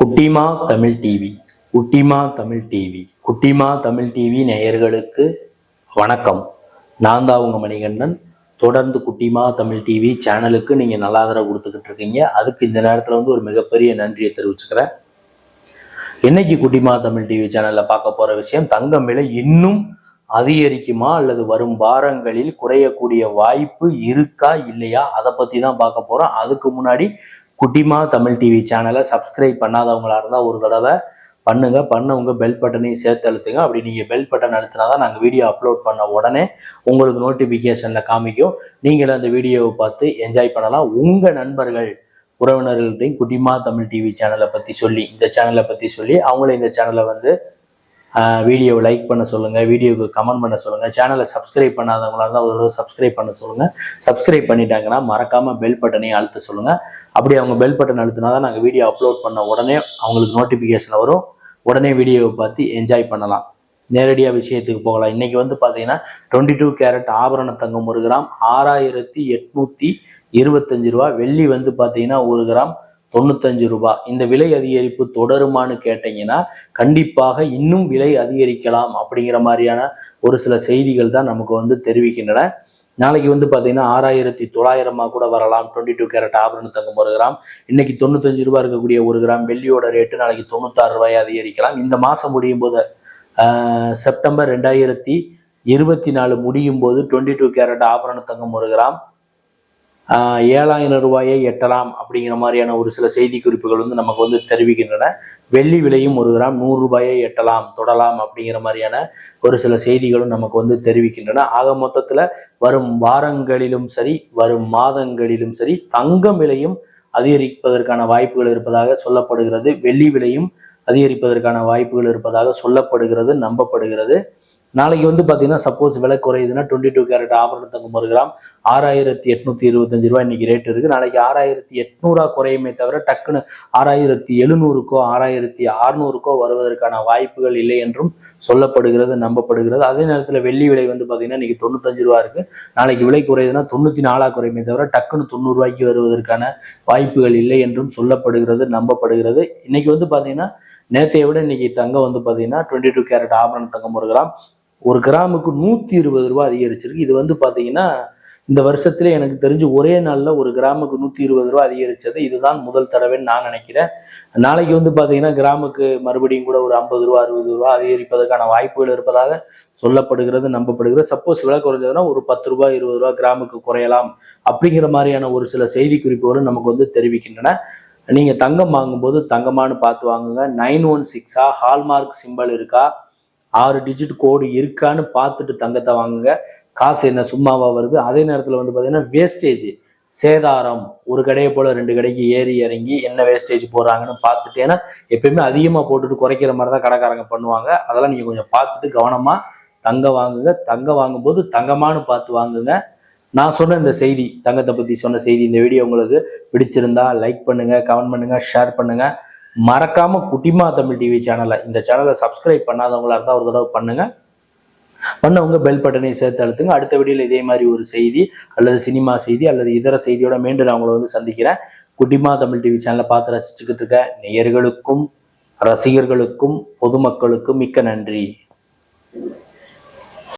குட்டிமா தமிழ் டிவி குட்டிமா தமிழ் டிவி குட்டிமா தமிழ் டிவி நேயர்களுக்கு வணக்கம். நான் தான் உங்க மணிகண்டன். தொடர்ந்து குட்டிமா தமிழ் டிவி சேனலுக்கு நீங்க நல்ல ஆதரவு கொடுத்துக்கிட்டு இருக்கீங்க. அதுக்கு இந்த நேரத்துல வந்து ஒரு மிகப்பெரிய நன்றியை தெரிவிச்சுக்கிறேன். என்னைக்கு குட்டிமா தமிழ் டிவி சேனல்ல பார்க்க போற விஷயம் தங்கம் விலை இன்னும் அதிகரிக்குமா அல்லது வரும் வாரங்களில் குறையக்கூடிய வாய்ப்பு இருக்கா இல்லையா? அதை பற்றி தான் பார்க்க போகிறோம் அதுக்கு முன்னாடி குட்டிமா தமிழ் டிவி சேனலை சப்ஸ்கிரைப் பண்ணாதவங்களா இருந்தால் ஒரு தடவை பண்ணுங்க. பண்ணவங்க பெல் பட்டனையும் சேர்த்து அழுத்துங்க. அப்படி நீங்கள் பெல் பட்டன் அழுத்தினா தான் நாங்கள் வீடியோ அப்லோட் பண்ண உடனே உங்களுக்கு நோட்டிஃபிகேஷனில் காமிக்கும். நீங்களும் அந்த வீடியோவை பார்த்து என்ஜாய் பண்ணலாம். உங்கள் நண்பர்கள் உறவினர்கள்ட்டையும் குட்டிமா தமிழ் டிவி சேனலை பற்றி சொல்லி இந்த சேனலை பற்றி சொல்லி அவங்கள இந்த சேனலை வந்து வீடியோவை லைக் பண்ண சொல்லுங்கள் வீடியோவுக்கு கமெண்ட் பண்ண சொல்லுங்கள் சேனலை சப்ஸ்கிரைப் பண்ணாதவங்களா இருந்தால் ஒரு தடவை சப்ஸ்கிரைப் பண்ண சொல்லுங்கள் சப்ஸ்கிரைப் பண்ணிட்டாங்கன்னா மறக்காமல் பெல் பட்டனையும் அழுத்த சொல்லுங்கள் அப்படி அவங்க பெல் பட்டன் அழுத்தினா தான் நாங்கள் வீடியோ அப்லோட் பண்ண உடனே அவங்களுக்கு நோட்டிஃபிகேஷன் வரும். உடனே வீடியோவை பார்த்து என்ஜாய் பண்ணலாம். நேரடியாக விஷயத்துக்கு போகலாம். இன்றைக்கி வந்து பார்த்தீங்கன்னா டுவெண்ட்டி டூ கேரட் ஆபரண தங்கம் ஒரு கிராம் ஆறாயிரத்தி எட்நூற்றி இருபத்தஞ்சு ரூபா வெள்ளி வந்து பார்த்தீங்கன்னா ஒரு கிராம் தொண்ணூத்தஞ்சு ரூபாய் இந்த விலை அதிகரிப்பு தொடருமான்னு கேட்டீங்கன்னா கண்டிப்பாக இன்னும் விலை அதிகரிக்கலாம் அப்படிங்கிற மாதிரியான ஒரு சில செய்திகள் தான் நமக்கு வந்து தெரிவிக்கின்றன. நாளைக்கு வந்து பார்த்தீங்கன்னா ஆறாயிரத்தி தொள்ளாயிரமா கூட வரலாம். டுவெண்ட்டி டூ கேரட் ஆபரண தங்கம் ஒரு கிராம். இன்னைக்கு தொண்ணூத்தஞ்சு ரூபாய் இருக்கக்கூடிய ஒரு கிராம். வெள்ளியோட ரேட்டு நாளைக்கு தொண்ணூத்தாறு ரூபாய் அதிகரிக்கலாம். இந்த மாதம் முடியும் போது செப்டம்பர் ரெண்டாயிரத்தி இருபத்தி நாலு முடியும் போது டுவெண்ட்டி டூ கேரட் ஆபரண தங்கம் ஒரு கிராம். ஏழாயிரம் ரூபாயை எட்டலாம் அப்படிங்கிற மாதிரியான ஒரு சில செய்தி குறிப்புகள் வந்து நமக்கு வந்து தெரிவிக்கின்றன. வெள்ளி விலையும் ஒரு கிராம் நூறு ரூபாயை எட்டலாம் தொடலாம் அப்படிங்கிற மாதிரியான ஒரு சில செய்திகளும் நமக்கு வந்து தெரிவிக்கின்றன. ஆக மொத்தத்தில் வரும் வாரங்களிலும் சரி வரும் மாதங்களிலும் சரி தங்கம் விலையும் அதிகரிப்பதற்கான வாய்ப்புகள் இருப்பதாக சொல்லப்படுகிறது. வெள்ளி விலையும் அதிகரிப்பதற்கான வாய்ப்புகள் இருப்பதாக சொல்லப்படுகிறது நம்பப்படுகிறது. நாளைக்கு வந்து பார்த்தீங்கன்னா சப்போஸ் விலை குறையுதுன்னா டுவெண்ட்டி டூ கேரட் ஆபரண தங்கம் ஒரு கிராம் ஆறாயிரத்தி எட்நூத்தி இருபத்தஞ்சு ரூபாய் இன்னைக்கு ரேட் இருக்கு. நாளைக்கு ஆறாயிரத்தி எட்நூறா குறையுமே தவிர டக்குன்னு ஆறாயிரத்தி எழுநூறுக்கோ ஆறாயிரத்தி அறுநூறுக்கோ வருவதற்கான வாய்ப்புகள் இல்லை என்றும் சொல்லப்படுகிறது நம்பப்படுகிறது. அதே நேரத்தில் வெள்ளி விலை வந்து பார்த்தீங்கன்னா இன்னைக்கு தொண்ணூத்தஞ்சு ரூபா இருக்கு. நாளைக்கு விலை குறையுதுன்னா தொண்ணூத்தி நாலா குறையுமே தவிர டக்குன்னு தொண்ணூறு ரூபாய்க்கு வருவதற்கான வாய்ப்புகள் இல்லை என்றும் சொல்லப்படுகிறது நம்பப்படுகிறது. இன்னைக்கு வந்து பார்த்தீங்கன்னா நேற்றைய விட இன்னைக்கு தங்கம் வந்து பார்த்தீங்கன்னா டுவெண்ட்டி டூ கேரட் ஆபரண தங்கம் ஒரு கிராம் ஒரு கிராமுக்கு நூற்றி இருபது ரூபா அதிகரிச்சிருக்கு. இது வந்து பார்த்தீங்கன்னா இந்த வருஷத்துல எனக்கு தெரிஞ்சு ஒரே நாளில் ஒரு கிராமுக்கு நூற்றி இருபது ரூபா அதிகரிச்சது. இதுதான் முதல் தடவைன்னு நான் நினைக்கிறேன். நாளைக்கு வந்து பார்த்தீங்கன்னா கிராமுக்கு மறுபடியும் கூட ஒரு ஐம்பது ரூபா அறுபது ரூபா அதிகரிப்பதற்கான வாய்ப்புகள் இருப்பதாக சொல்லப்படுகிறது நம்பப்படுகிறது. சப்போஸ் விலை குறைஞ்சதுன்னா ஒரு பத்து ரூபாய் இருபது ரூபா கிராமுக்கு குறையலாம் அப்படிங்கிற மாதிரியான ஒரு சில செய்தி குறிப்புகளும் நமக்கு வந்து தெரிவிக்கின்றன. நீங்க தங்கம் வாங்கும்போது தங்கமானு பார்த்து வாங்குங்க. நைன் ஒன் சிக்ஸா? ஹால்மார்க் சிம்பல் இருக்கா? ஆறு டிஜிட் கோடு இருக்கான்னு பார்த்துட்டு தங்கத்தை வாங்குங்க. காசு என்ன சும்மாவா வருது? அதே நேரத்தில் வந்து பார்த்தீங்கன்னா வேஸ்டேஜ் சேதாரம் ஒரு கடையை போல ரெண்டு கடைக்கு ஏறி இறங்கி என்ன வேஸ்டேஜ் போடுறாங்கன்னு பார்த்துட்டு ஏன்னா எப்பயுமே அதிகமாக போட்டுட்டு குறைக்கிற மாதிரி தான் கடைக்காரங்க பண்ணுவாங்க. அதெல்லாம் நீங்கள் கொஞ்சம் பார்த்துட்டு கவனமாக தங்கம் வாங்குங்க. தங்கம் வாங்கும்போது தங்கமானு பார்த்து வாங்குங்க. நான் சொன்ன இந்த செய்தி தங்கத்தை பற்றி சொன்ன செய்தி இந்த வீடியோ உங்களுக்கு பிடிச்சிருந்தா லைக் பண்ணுங்கள் கமெண்ட் பண்ணுங்கள் ஷேர் பண்ணுங்கள் மறக்காம குட்டிமா தமிழ் டிவி சேனலை இந்த சேனலை சப்ஸ்கிரைப் பண்ணாதவங்களா இருந்தால் ஒரு தடவை பண்ணுங்க. பண்ணவங்க பெல் பட்டனை சேர்த்து அழுத்துங்க. அடுத்த வீடியோவில் இதே மாதிரி ஒரு செய்தி அல்லது சினிமா செய்தி அல்லது இதர செய்தியோட மீண்டும் நான் உங்களை வந்து சந்திக்கிறேன். குட்டிமா தமிழ் டிவி சேனலை பார்த்து ரசிச்சுக்கிட்டு இருக்க நேயர்களுக்கும் ரசிகர்களுக்கும் பொதுமக்களுக்கும் மிக்க நன்றி.